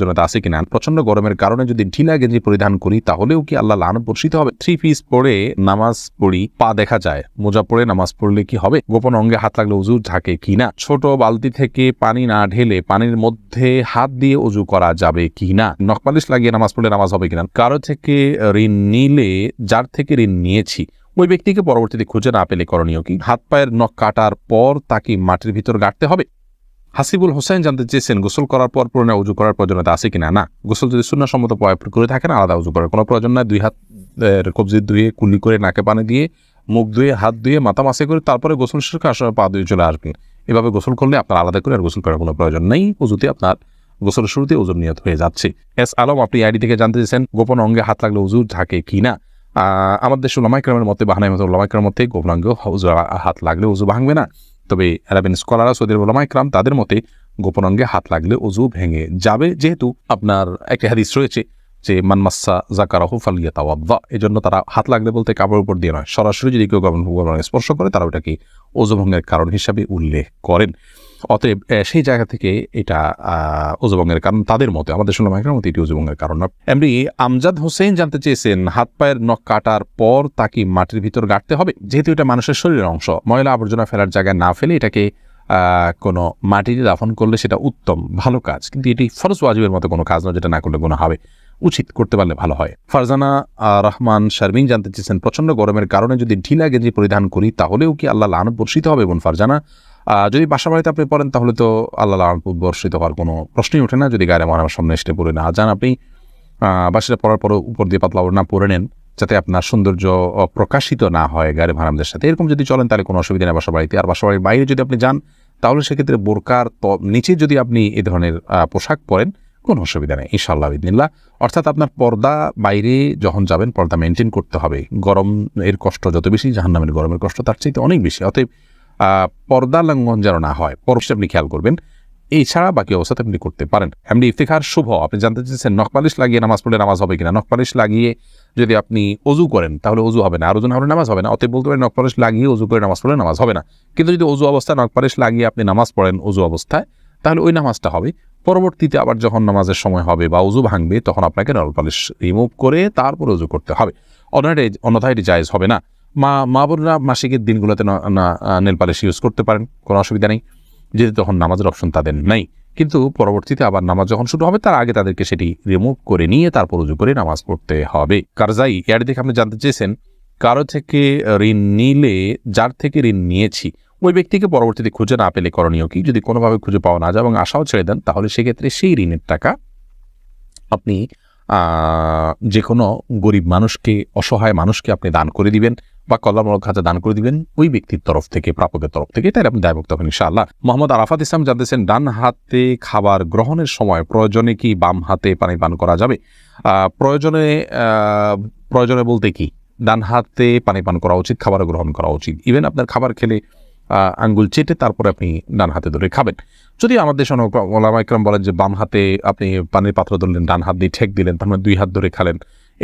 জন্য তা আছে কিনা? প্রচণ্ড গরমের কারণে যদি ঢিলা গেঞ্জি পরিধান করি, তাহলেও কি আল্লাহ লানত বর্ষিত হবে? থ্রি পিস পরে নামাজ পড়ি, পা দেখা যায়। মোজা পরে নামাজ পড়লে কি হবে? গোপন অঙ্গে হাত লাগলে উজু ঝাঁকে কিনা? ছোট বালতি থেকে পানি না ঢেলে পানির মধ্যে হাত দিয়ে উজু করা যাবে কিনা? নখপালিশ লাগিয়ে নামাজ পড়লে নামাজ হবে কিনা? কারও থেকে ঋণ নিলে, যার থেকে ঋণ নিয়েছি, ওই ব্যক্তিকে পরবর্তীতে খুঁজে না পেলে করণীয় কি? হাত পায়ের নখ কাটার পর তাকে মাটির ভিতর গাঁটতে হবে? হাসিবুল হোসেন জানতে চেয়েছেন, গোসল করার পর পুরনো উজু করার প্রয়োজনীয়তা আছে কিনা? না, গোসল যদি শূন্য সম্মত প্রয়োগ করে থাকেন, আলাদা উজু করার কোনো প্রয়োজন নাই। দুই হাত কবজি ধুয়ে, কুলি করে নাকে পানি দিয়ে, মুখ ধুয়ে, হাত ধুয়ে, মাথা মাসে করে তারপরে গোসল শেষে আসলে পা ধুয়ে চলে আসবেন। এভাবে গোসল করলে আপনার আলাদা করে আর গোসল করার কোনো প্রয়োজন নেই। উজুতে আপনার গোসলের শুরুতে ওজন নিয়ত হয়ে যাচ্ছে। এস আলম, আপনি আইডি থেকে জানতে চেয়েছেন, গোপন অঙ্গে হাত লাগলে উজু থাকে কি না আমাদের দেশে ওলামাইক্রামের মতে বাহানাই মতো ওলামাইক্রামের মতে, গোপন অঙ্গে হাত লাগলে উজু ভাঙবে না। তবে অ্যারাবিন স্কলাররা, সৌদি ওলামাইক্রাম তাদের মতে গোপন অঙ্গে হাত লাগলে উজু ভেঙে যাবে যেহেতু আপনার একটি হাদিস রয়েছে যে মানমাসা জাকারাহু ফালিয়া তাওয়াদ্দা এই জন্য তারা হাত লাগলে বলতে কাপড়ের উপর দিয়ে নয়, সরাসরি যদি কেউ গরম স্পর্শ করে, তারা ওটাকে ওজু ভঙ্গের কারণ হিসাবে উল্লেখ করেন। অতএব সেই জায়গা থেকে এটা আহ, ওজুভঙ্গের কারণ তাদের মতে আমাদের শুনলাম একরাম মতে এটি ওজুভঙ্গের কারণ। না এমনি আমজাদ হোসেন জানতে চেয়েছেন হাত পায়ের নখ কাটার পর তাকে মাটির ভিতর গাঁটতে হবে যেহেতু এটা মানুষের শরীরের অংশ। ময়লা আবর্জনা ফেলার জায়গায় না ফেলে এটাকে কোনো মাটিতে দাফন করলে সেটা উত্তম ভালো কাজ। কিন্তু এটি ফরজ ওয়াজিবের মতো কোনো কাজ নয় যেটা না করলে কোনো হবে। উচিত করতে পারলে ভালো হয়। ফারজানা রহমান শারমিন জানতে চেয়েছেন প্রচণ্ড গরমের কারণে যদি ঢিলা গেঞ্জি পরিধান করি তাহলেও কি আল্লাহ লানত বর্ষিত হবে বোন ফারজানা? যদি বাসা বাড়িতে আপনি পড়েন, তাহলে তো আল্লাহ লানত বর্ষিত হওয়ার কোনো প্রশ্নই ওঠে না। যদি গায়ে মহানার সামনে এসে পড়ে না যান আপনি বাসাটা পড়ার পর উপর দিয়ে পাতলা ওড়না পরে নেন, যাতে আপনার সৌন্দর্য প্রকাশিত না হয় গাড়ি ভাড়ামদের সাথে। এরকম যদি চলেন, তাহলে কোনো অসুবিধা নেই বাসা বাড়িতে। আর বাসা বাড়ির বাইরে যদি আপনি যান, তাহলে সেক্ষেত্রে বোরকার নিচে যদি আপনি এ ধরনের পোশাক পরেন, কোনো অসুবিধা নেই ইনশাল্লাহ বিদিনিল্লা অর্থাৎ আপনার পর্দা বাইরে যখন যাবেন, পর্দা মেনটেন করতে হবে। গরম এর কষ্ট যত বেশি, জাহান্নামের গরমের কষ্ট তার চাইতে অনেক বেশি। অতএব পর্দা লঙ্ঘন যেন না হয়। পরবর্তী আপনি খেয়াল করবেন এছাড়া বাকি অবস্থাতে আপনি করতে পারেন। এমনি ইফতেখার শুভ, আপনি জানতে চাইছেন নখপালিশ লাগিয়ে নামাজ পড়লে নামাজ হবে কিনা? নখপালিশ লাগিয়ে যদি আপনি অজু করেন, তাহলে অজু হবে না। আর ওজন হলে নামাজ হবে না। অতএব বলতে পারেন নখপালিশ লাগিয়ে অজু করে নামাজ পড়লে নামাজ হবে না। কিন্তু যদি অজু অবস্থায় নখপালিশ লাগিয়ে আপনি নামাজ পড়েন অজু অবস্থায়, তাহলে ওই নামাজটা হবে। পরবর্তীতে আবার যখন নামাজের সময় হবে বা উজু ভাঙবে, তখন আপনাকে নলপালিশ রিমুভ করে তারপর উজু করতে হবে। অন্যথায় অন্যথায় এটি জায়েজ হবে না। মা মা বোনরা মাসিকের দিনগুলোতে নেল পালিশ ইউজ করতে পারেন, কোনো অসুবিধা নেই। যেহেতু তখন নামাজের অপশন তাদের নেই। কিন্তু পরবর্তীতে আবার নামাজ যখন শুরু হবে, তার আগে তাদেরকে সেটি রিমুভ করে নিয়ে তারপর উজু করে নামাজ পড়তে হবে। কারজাই, এর দেখে আপনি জানতে চেয়েছেন, কারও থেকে ঋণ নিলে, যার থেকে ঋণ নিয়েছি, ওই ব্যক্তিকে পরবর্তীতে খুঁজে না পেলে করণীয় কি? যদি কোনোভাবে খুঁজে পাওয়া না যায় এবং আশাও ছেড়ে দেন, তাহলে সেক্ষেত্রে সেই ঋণের টাকা আপনি যে কোনো গরিব মানুষকে, অসহায় মানুষকে আপনি দান করে দিবেন। বা কল্যাণমূলক খাতে দান করে দিবেন ওই ব্যক্তির তরফ থেকে, প্রাপকের তরফ থেকে। তাই আপনি দায়মুক্ত হবেন, ইনশাআল্লাহ। মোহাম্মদ আরাফাত ইসলাম জানতেছেন, ডান হাতে খাবার গ্রহণের সময় প্রয়োজনে কি বাম হাতে পানি পান করা যাবে? প্রয়োজনে প্রয়োজনে বলতে কি? ডান হাতে পানি পান করা উচিত, খাবার গ্রহণ করা উচিত। ইভেন আপনার খাবার খেলে আঙ্গুল চেটে তারপরে আপনি ডান হাতে ধরে খাবেন। যদি আমাদের দেশে ওলামা ইকরাম বলেন যে বাম হাতে আপনি পানির পাত্র ধরলেন, ডান হাত দিয়ে ঠেক দিলেন, তার মানে দুই হাত ধরে খালেন,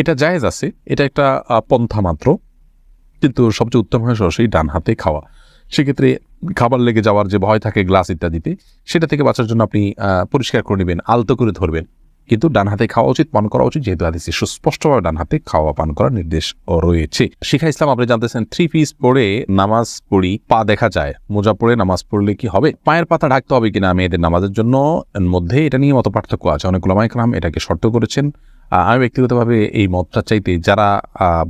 এটা জায়েজ আছে। এটা একটা পন্থা মাত্র। কিন্তু সবচেয়ে উত্তম হয় সরাসরি ডান হাতে খাওয়া। সেক্ষেত্রে খাবার লেগে যাওয়ার যে ভয় থাকে গ্লাস ইত্যাদিতে, সেটা থেকে বাঁচার জন্য আপনি পরিষ্কার করে নেবেন, আলতো করে ধরবেন। কিন্তু ডান হাতে খাওয়া উচিত পান করা উচিত, যেহেতু হাদিসে সুস্পষ্টভাবে ডান হাতে খাওয়া পান করার নির্দেশ রয়েছে। শিখা ইসলাম, আপনি জানতেছেন থ্রি পিস পরে নামাজ পড়ি, পা দেখা যায়। মোজা পরে নামাজ পড়লে কি হবে? পায়ের পাতা ঢাকতে হবে কিনা মেয়েদের নামাজের জন্য? মধ্যে এটা নিয়ে মত পার্থক্য আছে। অনেক ওলামাইকরাম এটাকে শর্ত করেছেন। আমি ব্যক্তিগতভাবে এই মতটা চাইতে যারা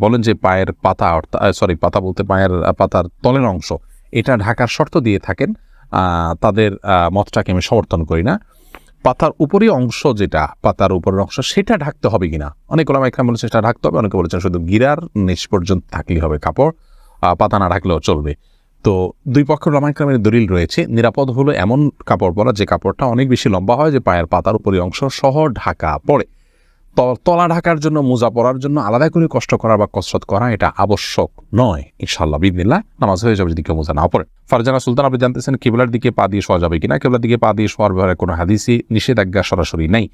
বলেন যে পায়ের পাতা অর্থাৎ সরি পাতা বলতে পায়ের পাতার তলের অংশ, এটা ঢাকার শর্ত দিয়ে থাকেন তাদের মতটাকে আমি সমর্থন করি না। পাতার উপরে অংশ যেটা, পাতার উপরের অংশ, সেটা ঢাকতে হবে কিনা? অনেক ওলামা একরাম বলেছে সেটা ঢাকতে হবে, অনেকে বলেছেন শুধু গিরার নিচ পর্যন্ত থাকলেই হবে কাপড় পাতা না ঢাকলেও চলবে। তো দুই পক্ষের ওলামা দলিল রয়েছে, নিরাপদ হলো এমন কাপড় পরা যে কাপড়টা অনেক বেশি লম্বা হয় যে পায়ের পাতার উপরে অংশ সহ ঢাকা পড়ে। তলা ঢাকার জন্য, মোজা পরার জন্য আলাদা করে কষ্ট করা বা কসরত করা এটা আবশ্যক নয়। ইনশাল্লাহ বিদিল্লা নামাজ হয়ে যাবে যদি কেউ মোজা না পড়ে ফারজানা সুলতান, আপনি জানতেছেন কেবলার দিকে পা দিয়ে শোয়া যাবে কিনা? কেবলার দিকে পা দিয়ে শোয়ার ব্যাপারে কোনো হাদিসি নিষেধাজ্ঞা সরাসরি নেই।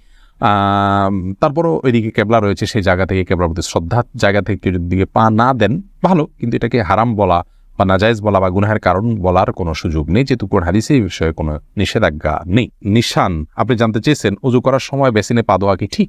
তারপরও ওইদিকে কেবলা রয়েছে, সেই জায়গা থেকে কেবলার প্রতি শ্রদ্ধার জায়গা থেকে কেউ যদি দিকে পা না দেন, ভালো। কিন্তু এটাকে হারাম বলা বা নাজায়েজ বলা বা গুনাহের কারণ বলার কোনো সুযোগ নেই। যেহেতু কোন হাদিসে এই বিষয়ে কোনো নিষেধাজ্ঞা নেই। নিশান, আপনি জানতে চেয়েছেন, উজু করার সময় বেসিনে পা দেওয়া কি ঠিক?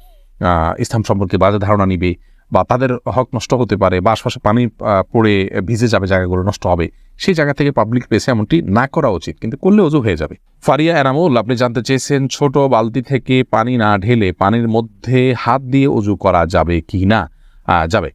ইসলাম সম্পর্কে বাজে ধারণা নিবে বা তাদের হক নষ্ট হতে পারে বা আশপাশে পানি পড়ে ভিজে যাবে, জায়গাগুলো নষ্ট হবে, সেই জায়গা থেকে পাবলিক প্লেসে এমনটি না করা উচিত, কিন্তু করলে অজু হয়ে যাবে। ফারিয়া এনামুল, আপনি জানতে চেয়েছেন ছোট বালতি থেকে পানি না ঢেলে পানির মধ্যে হাত দিয়ে অজু করা যাবে কি না? যাবে।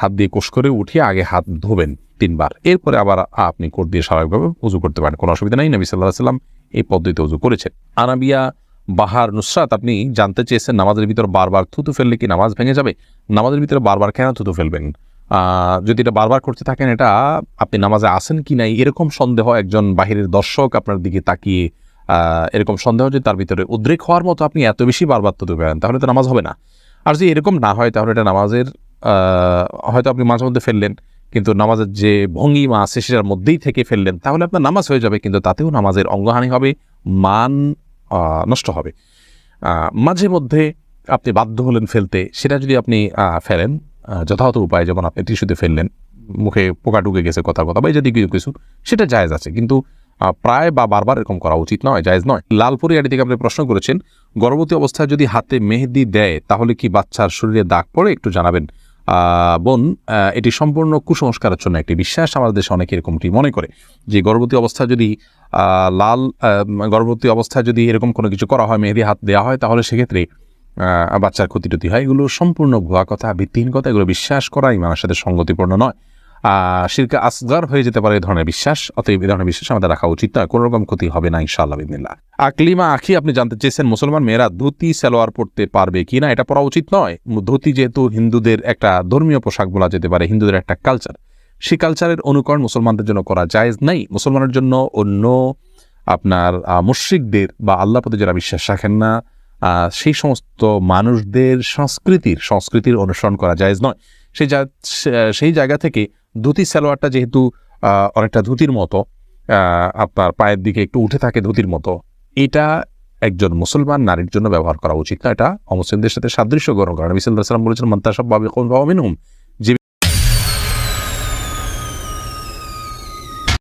হাত দিয়ে কোষ করে উঠিয়ে আগে হাত ধোবেন তিনবার। এরপরে আবার আপনি কোট দিয়ে স্বাভাবিকভাবে উজু করতে পারেন, কোনো অসুবিধা নেই। নবী সাল্লাহ সাল্লাম এই পদ্ধতিতে উজু করেছেন। আনাবিয়া বাহার নুসরাত, আপনি জানতে চেয়েছেন নামাজের ভিতর বারবার থুতু ফেললে কি নামাজ ভেঙে যাবে? নামাজের ভিতরে বারবার কেন থুতু ফেলবেন? যদি এটা বারবার করতে থাকেন, এটা আপনি নামাজে আসেন কি নাই, এরকম সন্দেহ একজন বাহিরের দর্শক আপনার দিকে তাকিয়ে এরকম সন্দেহ যে তার ভিতরে উদ্রেক হওয়ার মতো আপনি এত বেশি বারবার থুতু ফেলেন, তাহলে তো নামাজ হবে না। আর যদি এরকম না হয়, তাহলে এটা নামাজের হয়তো আপনি মাঝে মধ্যে ফেললেন, কিন্তু নামাজের যে ভঙ্গিমা আছে সেটার মধ্যেই থেকে ফেললেন, তাহলে আপনার নামাজ হয়ে যাবে, কিন্তু তাতেও নামাজের অঙ্গহানি হবে। মান নষ্ট হবে। মাঝে মধ্যে আপনি বাধ্য হলেন ফেলতে, সেটা যদি আপনি ফেলেন যথাযথ উপায় যেমন আপনি টিস্যুতে ফেললেন, মুখে পোকা ঢুকে গেছে, কথা কথা, বা এই কিছু সেটা জায়েজ আছে। কিন্তু প্রায় বা বারবার এরকম করা উচিত নয়, জায়েজ নয়। লালপুরি আড়ি থেকে আপনি প্রশ্ন করেছেন, গর্ভবতী অবস্থায় যদি হাতে মেহেদি দেয়, তাহলে কি বাচ্চার শরীরে দাগ পড়ে? একটু জানাবেন। বোন এটি সম্পূর্ণ কুসংস্কারের জন্য একটি বিশ্বাস, আমাদের দেশে অনেকে এরকমটি মনে করে যে, গর্ভবতী অবস্থায় যদি লাল গর্ভবতী অবস্থায় যদি এরকম কোনো কিছু করা হয়, মেহেদি হাত দেওয়া হয়, তাহলে সেক্ষেত্রে বাচ্চার ক্ষতি টতি হয়। এগুলো সম্পূর্ণ ভুয়া কথা, ভিত্তিহীন কথা, এগুলো বিশ্বাস করা ইমানের সাথে সঙ্গতিপূর্ণ নয়। শিরকে আসগার হয়ে যেতে পারে এই ধরনের বিশ্বাস, অতএব এই ধরনের বিশ্বাস আমাদের রাখা উচিত নয়। কোনো রকম ক্ষতি হবে না, ইনশাআল্লাহ, বিদিনিল্লাহ। আকলিমা আখি, আপনি জানতে চেয়েছেন, মুসলমান মেয়েরা ধুতি, সালোয়ার পরতে পারবে কি না? এটা পরা উচিত নয়। ধুতি যেহেতু হিন্দুদের একটা ধর্মীয় পোশাক বলা যেতে পারে, হিন্দুদের একটা কালচার সেই কালচারের অনুকরণ মুসলমানদের জন্য করা জায়েজ নাই। মুসলমানের জন্য অন্য আপনার মুশরিকদের বা আল্লাহ প্রতি যারা বিশ্বাস রাখেন না সেই সমস্ত মানুষদের সংস্কৃতির সংস্কৃতির অনুসরণ করা জায়েজ নয়। সেই যা সেই জায়গা থেকে ধুতি সালোয়ারটা যেহেতু অনেকটা ধুতির মতো আপনার পায়ের দিকে একটু উঠে থাকে ধুতির মতো, এটা একজন মুসলমান নারীর জন্য ব্যবহার করা উচিত না। এটা অমুসলিমদের সাথে সাদৃশ্য গ্রহণ করা। নবী আলাইহি বলেছেন মন্তাসব বাবে কোন বাবা মিনহুম।